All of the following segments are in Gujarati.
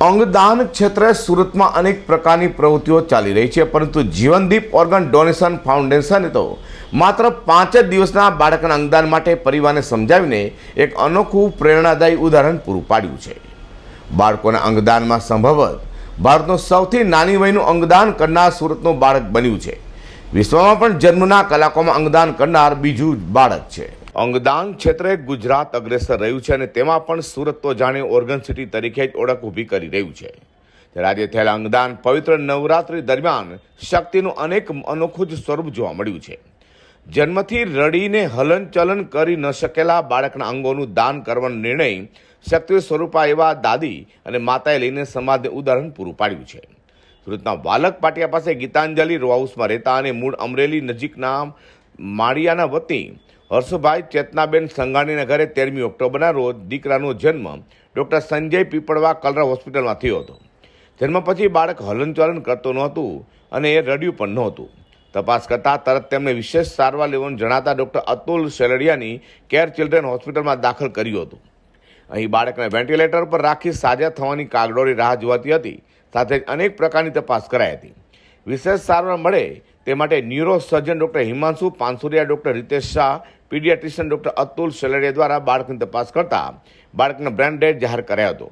અંગદાન ક્ષેત્રે સુરતમાં અનેક પ્રકારની પ્રવૃત્તિઓ ચાલી રહી છે, પરંતુ જીવનદીપ ઓર્ગન ડોનેશન ફાઉન્ડેશને તો માત્ર પાંચ જ દિવસના બાળકના અંગદાન માટે પરિવારને સમજાવીને એક અનોખું પ્રેરણાદાયી ઉદાહરણ પૂરું પાડ્યું છે. બાળકોના અંગદાનમાં સંભવત ભારતનું સૌથી નાની વયનું અંગદાન કરનાર સુરતનું બાળક બન્યું છે. વિશ્વમાં પણ જન્મના કલાકોમાં અંગદાન કરનાર બીજું બાળક છે. અંગદાન ક્ષેત્રે ગુજરાત અગ્રેસર રહ્યું છે અને તેમાં પણ સુરત તો જાણે ઓર્ગન સિટી તરીકે જ ઓળખ ઊભી કરી રહ્યું છે. ત્યારે આજે થયેલા અંગદાન પવિત્ર નવરાત્રી દરમિયાન શક્તિનું અનેક અનોખું જ સ્વરૂપ જોવા મળ્યું છે. જન્મથી રડીને હલનચલન કરી ન શકેલા બાળકના અંગોનું દાન કરવાનો નિર્ણય શક્તિ સ્વરૂપા એવા દાદી અને માતાએ લઈને સમાજને ઉદાહરણ પૂરું પાડ્યું છે. સુરતના વાલક પાટિયા પાસે ગીતાંજલિ રો હાઉસમાં રહેતા અને મૂળ અમરેલી નજીકના માળિયાના વતી હર્ષભાઈ ચેતનાબેન સંઘાણીના ઘરે તેરમી ઓક્ટોબરના રોજ દીકરાનો જન્મ ડૉક્ટર સંજય પીપળવા કલરા હોસ્પિટલમાં થયો હતો. જન્મ પછી બાળક હલનચલન કરતો નહોતું અને એ રડ્યું પણ નહોતું. તપાસ કરતાં તરત તેમને વિશેષ સારવાર લેવાનું જણાતા ડૉક્ટર અતુલ સેલડિયાની કેર ચિલ્ડ્રન હોસ્પિટલમાં દાખલ કર્યું હતું. અહીં બાળકને વેન્ટિલેટર પર રાખી સાજા થવાની કાગડોળી રાહ જોવાતી હતી. સાથે જ અનેક પ્રકારની તપાસ કરાઈ હતી. વિશેષ સારવાર મળે તે માટે neuro surgeon doctor Himanshu Pansuriya doctor Ritesh Shah paediatrician doctor Atul Sheladiya દ્વારા બાળકની તપાસ કરતા બાળકનો બ્રેન જાહેર કરાયો હતો.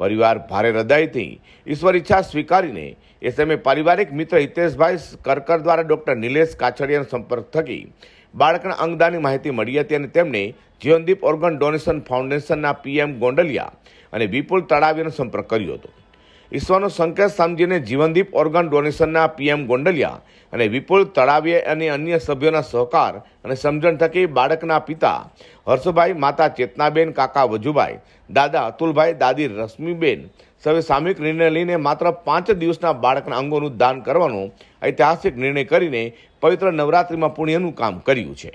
પરિવાર ભારે હૃદયથી ઈશ્વર ઈચ્છા સ્વીકારીને એ સમયે પારિવારિક મિત્ર હિતેશભાઈ કરકર દ્વારા ડૉક્ટર નિલેશ કાછડિયાનો સંપર્ક થકી બાળકના અંગદાનની માહિતી મળી હતી અને તેમણે જીવનદીપ ઓર્ગન ડોનેશન ફાઉન્ડેશનના પીએમ ગોંડલિયા અને વિપુલ તળાવીનો સંપર્ક કર્યો હતો. ઈશ્વરનો સંકેત સમજીને જીવનદીપ ઓર્ગન ડોનેશનના પીએમ ગોંડલિયા અને વિપુલ તળાવીએ અને અન્ય સભ્યોના સહકાર અને સમજણ થકી બાળકના પિતા હર્ષભાઈ, માતા ચેતનાબેન, કાકા વજુભાઈ, દાદા અતુલભાઈ, દાદી રશ્મિબેન સૌએ સામૂહિક નિર્ણય લઈને માત્ર પાંચ દિવસના બાળકના અંગોનું દાન કરવાનો ઐતિહાસિક નિર્ણય કરીને પવિત્ર નવરાત્રિમાં પુણ્યનું કામ કર્યું છે.